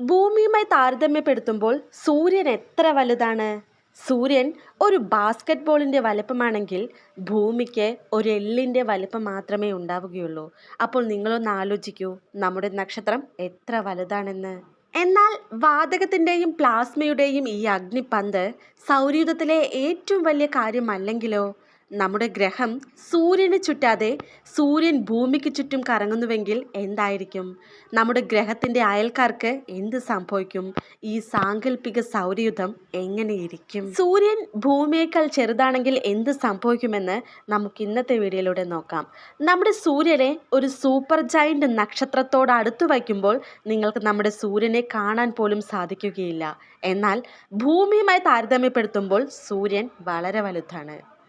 ഭൂമിയുമായി താരതമ്യപ്പെടുത്തുമ്പോൾ സൂര്യൻ എത്ര വലുതാണ്? സൂര്യൻ ഒരു ബാസ്ക്കറ്റ് ബോളിന്റെ വലിപ്പമാണെങ്കിൽ ഭൂമിക്ക് ഒരു എല്ലിന്റെ വലിപ്പം മാത്രമേ ഉണ്ടാവുകയുള്ളൂ. അപ്പോൾ നിങ്ങളൊന്ന് ആലോചിക്കൂ നമ്മുടെ നക്ഷത്രം എത്ര വലുതാണെന്ന്. എന്നാൽ വാതകത്തിന്റെയും പ്ലാസ്മയുടെയും ഈ അഗ്നിപന്ത് സൗരയൂഥത്തിലെ ഏറ്റവും വലിയ കാര്യമല്ലെങ്കിലോ? നമ്മുടെ ഗ്രഹം സൂര്യന് ചുറ്റാതെ സൂര്യൻ ഭൂമിക്ക് ചുറ്റും കറങ്ങുന്നുവെങ്കിൽ എന്തായിരിക്കും? നമ്മുടെ ഗ്രഹത്തിന്റെ അയൽക്കാർക്ക് എന്ത് സംഭവിക്കും? ഈ സാങ്കല്പിക സൗരയുധം എങ്ങനെയിരിക്കും? സൂര്യൻ ഭൂമിയേക്കാൾ ചെറുതാണെങ്കിൽ എന്ത് സംഭവിക്കുമെന്ന് നമുക്ക് ഇന്നത്തെ വീഡിയോയിലൂടെ നോക്കാം. നമ്മുടെ സൂര്യനെ ഒരു സൂപ്പർ ജൈന്റ് നക്ഷത്രത്തോട് അടുത്തു വയ്ക്കുമ്പോൾ നിങ്ങൾക്ക് നമ്മുടെ സൂര്യനെ കാണാൻ പോലും സാധിക്കുകയില്ല. എന്നാൽ ഭൂമിയുമായി താരതമ്യപ്പെടുത്തുമ്പോൾ സൂര്യൻ വളരെ വലുതാണ്.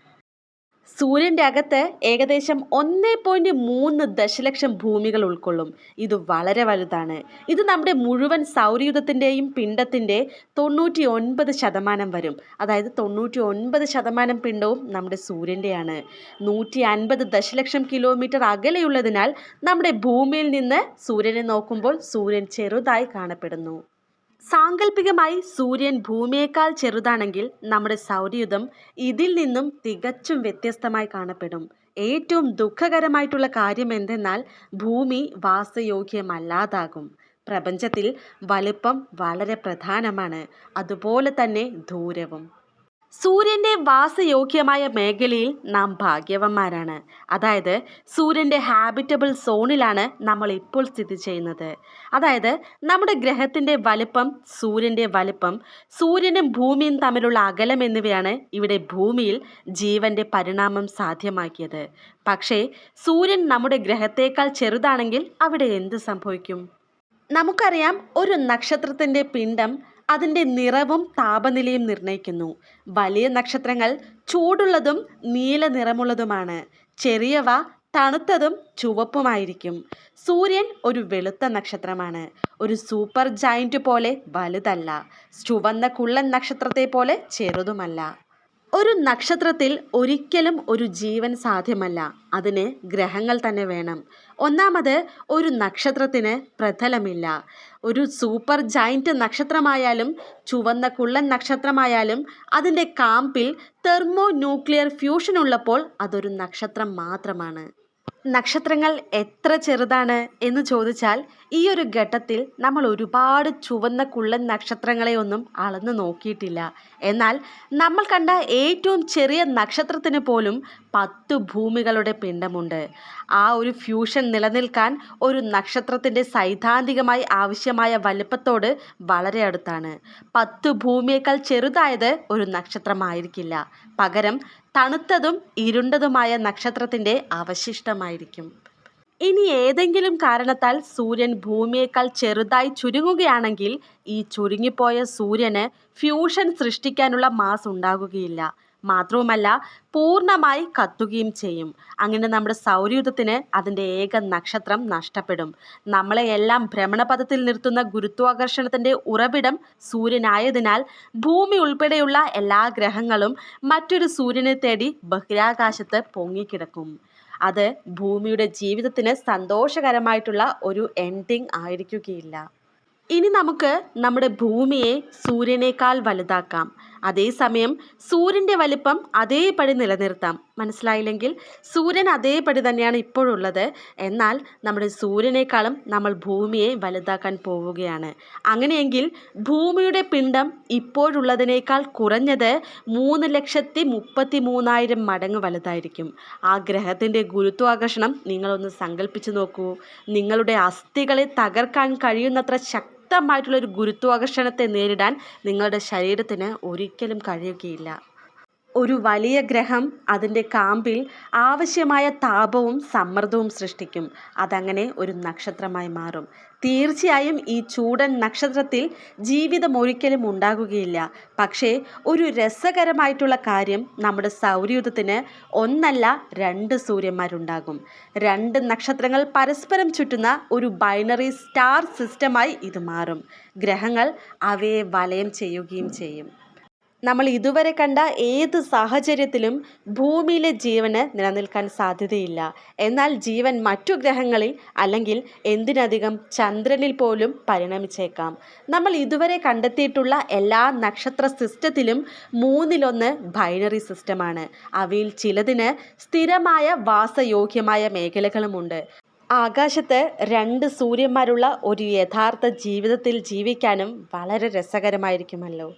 സൂര്യന്റെ അകത്ത് ഏകദേശം ഒന്ന് പോയിന്റ് മൂന്ന് ദശലക്ഷം ഭൂമികൾ ഉൾക്കൊള്ളും. ഇത് വളരെ വലുതാണ്. ഇത് നമ്മുടെ മുഴുവൻ സൗരയുധത്തിന്റെയും പിണ്ടത്തിന്റെ തൊണ്ണൂറ്റി ഒൻപത് ശതമാനം വരും. അതായത് തൊണ്ണൂറ്റി ഒൻപത് ശതമാനം പിണ്ടവും നമ്മുടെ സൂര്യന്റെയാണ് നൂറ്റി അൻപത് ദശലക്ഷം കിലോമീറ്റർ അകലെയുള്ളതിനാൽ നമ്മുടെ ഭൂമിയിൽ നിന്ന് സൂര്യനെ നോക്കുമ്പോൾ സൂര്യൻ ചെറുതായി കാണപ്പെടുന്നു. സാങ്കല്പികമായി സൂര്യൻ ഭൂമിയേക്കാൾ ചെറുതാണെങ്കിൽ നമ്മുടെ സൗരയുധം ഇതിൽ നിന്നും തികച്ചും വ്യത്യസ്തമായി കാണപ്പെടും. ഏറ്റവും ദുഃഖകരമായിട്ടുള്ള കാര്യം എന്തെന്നാൽ ഭൂമി വാസയോഗ്യമല്ലാതാകും. പ്രപഞ്ചത്തിൽ വലുപ്പം വളരെ പ്രധാനമാണ്. അതുപോലെ തന്നെ ദൂരവും. സൂര്യന്റെ വാസയോഗ്യമായ മേഖലയിൽ നാം ഭാഗ്യവന്മാരാണ്. അതായത് സൂര്യന്റെ ഹാബിറ്റബിൾ സോണിലാണ് നമ്മൾ ഇപ്പോൾ സ്ഥിതി ചെയ്യുന്നത്. അതായത് നമ്മുടെ ഗ്രഹത്തിന്റെ വലിപ്പം സൂര്യന്റെ വലിപ്പം സൂര്യനും ഭൂമിയും തമ്മിലുള്ള അകലം എന്നിവയാണ് ഇവിടെ ഭൂമിയിൽ ജീവന്റെ പരിണാമം സാധ്യമാക്കിയത്. പക്ഷേ സൂര്യൻ നമ്മുടെ ഗ്രഹത്തേക്കാൾ ചെറുതാണെങ്കിൽ അവിടെ എന്ത് സംഭവിക്കും? നമുക്കറിയാം ഒരു നക്ഷത്രത്തിന്റെ പിണ്ഡം അതിന്റെ നിറവും താപനിലയും നിർണയിക്കുന്നു. വലിയ നക്ഷത്രങ്ങൾ ചൂടുള്ളതും നീല നിറമുള്ളതുമാണ്. ചെറിയവ തണുത്തതും ചുവപ്പുമായിരിക്കും. സൂര്യൻ ഒരു വെളുത്ത നക്ഷത്രമാണ്. ഒരു സൂപ്പർ ജയന്റ് പോലെ വലുതല്ല. ചുവന്ന കുള്ളൻ നക്ഷത്രത്തെ പോലെ ചെറുതുമല്ല. ഒരു നക്ഷത്രത്തിൽ ഒരിക്കലും ഒരു ജീവൻ സാധ്യമല്ല. അതിന് ഗ്രഹങ്ങൾ തന്നെ വേണം. ഒന്നാമത് ഒരു നക്ഷത്രത്തിന് പ്രതലമില്ല. ഒരു സൂപ്പർ ജൈന്റ് നക്ഷത്രമായാലും ചുവന്ന കുള്ളൻ നക്ഷത്രമായാലും അതിന്റെ കാമ്പിൽ തെർമോ ന്യൂക്ലിയർ ഫ്യൂഷൻ ഉള്ളപ്പോൾ അതൊരു നക്ഷത്രം മാത്രമാണ്. നക്ഷത്രങ്ങൾ എത്ര ചെറുതാണ് എന്ന് ചോദിച്ചാൽ ഈ ഒരു ഘട്ടത്തിൽ നമ്മൾ ഒരുപാട് ചുവന്ന കുള്ളൻ നക്ഷത്രങ്ങളെ ഒന്നും അളന്ന് നോക്കിയിട്ടില്ല. എന്നാൽ നമ്മൾ കണ്ട ഏറ്റവും ചെറിയ നക്ഷത്രത്തിന് പോലും പത്ത് ഭൂമികളുടെ പിണ്ടമുണ്ട് ആ ഒരു ഫ്യൂഷൻ നിലനിൽക്കാൻ ഒരു നക്ഷത്രത്തിന്റെ സൈദ്ധാന്തികമായി ആവശ്യമായ വലിപ്പത്തോട് വളരെ അടുത്താണ്. പത്ത് ഭൂമിയേക്കാൾ ചെറുതായത് ഒരു നക്ഷത്രമായിരിക്കില്ല. പകരം തണുത്തതും ഇരുണ്ടതുമായ നക്ഷത്രത്തിന്റെ അവശിഷ്ടമായിരിക്കും. ഇനി ഏതെങ്കിലും കാരണത്താൽ സൂര്യൻ ഭൂമിയേക്കാൾ ചെറുതായി ചുരുങ്ങുകയാണെങ്കിൽ ഈ ചുരുങ്ങിപ്പോയ സൂര്യന് ഫ്യൂഷൻ സൃഷ്ടിക്കാനുള്ള മാസ് ഉണ്ടാകുകയില്ല. മാത്രവുമല്ല പൂർണമായി കത്തുകയും ചെയ്യും. അങ്ങനെ നമ്മുടെ സൗരയൂഥത്തിന് അതിന്റെ ഏക നക്ഷത്രം നഷ്ടപ്പെടും. നമ്മളെ എല്ലാം ഭ്രമണപഥത്തിൽ നിർത്തുന്ന ഗുരുത്വാകർഷണത്തിന്റെ ഉറവിടം സൂര്യനായതിനാൽ ഭൂമി ഉൾപ്പെടെയുള്ള എല്ലാ ഗ്രഹങ്ങളും മറ്റൊരു സൂര്യനെ തേടി ബഹിരാകാശത്ത് പൊങ്ങിക്കിടക്കും. അത് ഭൂമിയുടെ ജീവിതത്തിന് സന്തോഷകരമായിട്ടുള്ള ഒരു എൻഡിങ് ആയിരിക്കുകയില്ല. ഇനി നമുക്ക് നമ്മുടെ ഭൂമിയെ സൂര്യനേക്കാൾ വലുതാക്കാം. അതേസമയം സൂര്യന്റെ വലിപ്പം അതേപടി നിലനിർത്താം. മനസ്സിലായില്ലെങ്കിൽ സൂര്യൻ അതേപടി തന്നെയാണ് ഇപ്പോഴുള്ളത്. എന്നാൽ നമ്മുടെ സൂര്യനേക്കാളും നമ്മൾ ഭൂമിയെ വലുതാക്കാൻ പോവുകയാണ്. അങ്ങനെയെങ്കിൽ ഭൂമിയുടെ പിണ്ഡം ഇപ്പോഴുള്ളതിനേക്കാൾ കുറഞ്ഞത് മൂന്ന് ലക്ഷത്തി മുപ്പത്തി മൂന്നായിരം മടങ്ങ് വലുതായിരിക്കും. ആ ഗ്രഹത്തിന്റെ ഗുരുത്വാകർഷണം നിങ്ങളൊന്ന് സങ്കല്പിച്ചു നോക്കൂ. നിങ്ങളുടെ അസ്ഥികളെ തകർക്കാൻ കഴിയുന്നത്ര ശക്തി ശക്തമായിട്ടുള്ള ഒരു ഗുരുത്വാകർഷണത്തെ നേരിടാൻ നിങ്ങളുടെ ശരീരത്തിന് ഒരിക്കലും കഴിയുകയില്ല. ഒരു വലിയ ഗ്രഹം അതിന്റെ കാമ്പിൽ ആവശ്യമായ താപവും സമ്മർദ്ദവും സൃഷ്ടിക്കും. അതങ്ങനെ ഒരു നക്ഷത്രമായി മാറും. തീർച്ചയായും ഈ ചൂടൻ നക്ഷത്രത്തിൽ ജീവിതം ഒരിക്കലും ഉണ്ടാകുകയില്ല. പക്ഷേ ഒരു രസകരമായിട്ടുള്ള കാര്യം നമ്മുടെ സൗരയൂഥത്തിന് ഒന്നല്ല രണ്ട് സൂര്യന്മാരുണ്ടാകും. രണ്ട് നക്ഷത്രങ്ങൾ പരസ്പരം ചുറ്റുന്ന ഒരു ബൈനറി സ്റ്റാർ സിസ്റ്റമായി ഇത് മാറും. ഗ്രഹങ്ങൾ അവയെ വലയം ചെയ്യുകയും ചെയ്യും. നമ്മൾ ഇതുവരെ കണ്ട ഏത് സാഹചര്യത്തിലും ഭൂമിയിലെ ജീവന് നിലനിൽക്കാൻ സാധ്യതയില്ല. എന്നാൽ ജീവൻ മറ്റു ഗ്രഹങ്ങളിൽ അല്ലെങ്കിൽ എന്തിനധികം ചന്ദ്രനിൽ പോലും പരിണമിച്ചേക്കാം. നമ്മൾ ഇതുവരെ കണ്ടെത്തിയിട്ടുള്ള എല്ലാ നക്ഷത്ര സിസ്റ്റത്തിലും മൂന്നിലൊന്ന് ബൈനറി സിസ്റ്റമാണ്. അവയിൽ ചിലതിന് സ്ഥിരമായ വാസയോഗ്യമായ മേഖലകളുമുണ്ട്. ആകാശത്ത് രണ്ട് സൂര്യന്മാരുള്ള ഒരു യഥാർത്ഥ ജീവിതത്തിൽ ജീവിക്കാനും വളരെ രസകരമായിരിക്കുമല്ലോ.